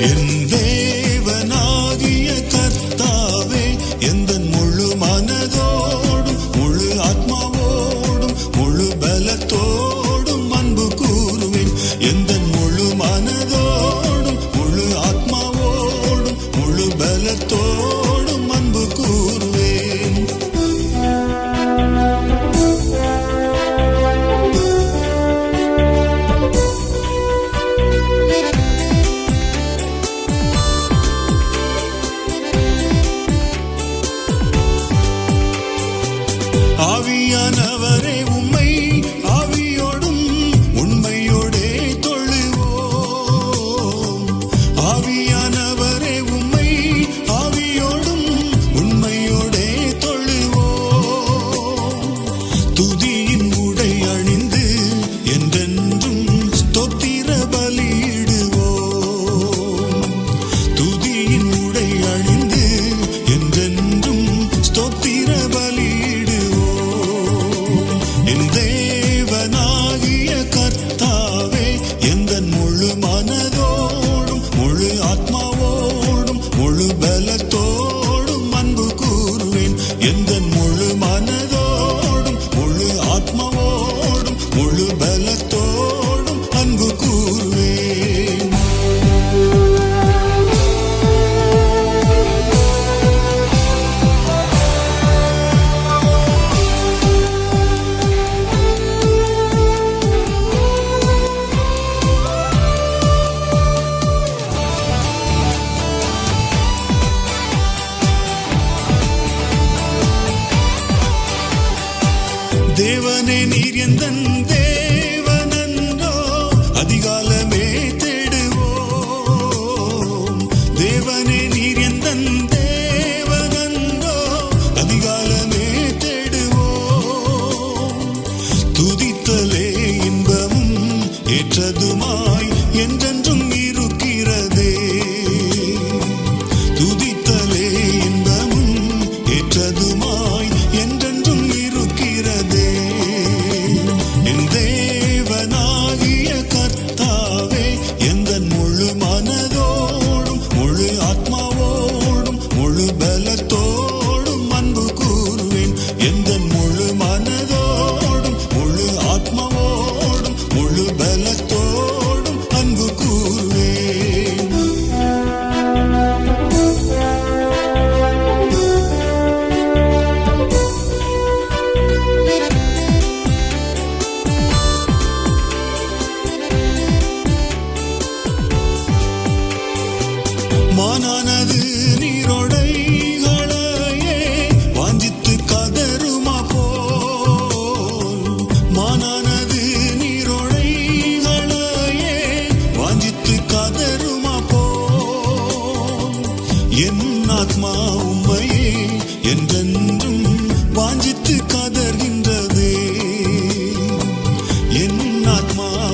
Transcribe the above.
眼泪 ஆவியானவரே. my தேவனே நீர் எந்தன் தேவனன்றோ அதிகாலமே தேடுவோம். தேவனே நீர் எந்தன் தேவனன்றோ அதிகாலமே தேடுவோம். துதித்தலே இன்பமும் ஏற்றதுமா ஆத்மா உண்மையே என்றென்றும் வாஞ்சித்து கதர்கின்றதே. என் ஆத்மா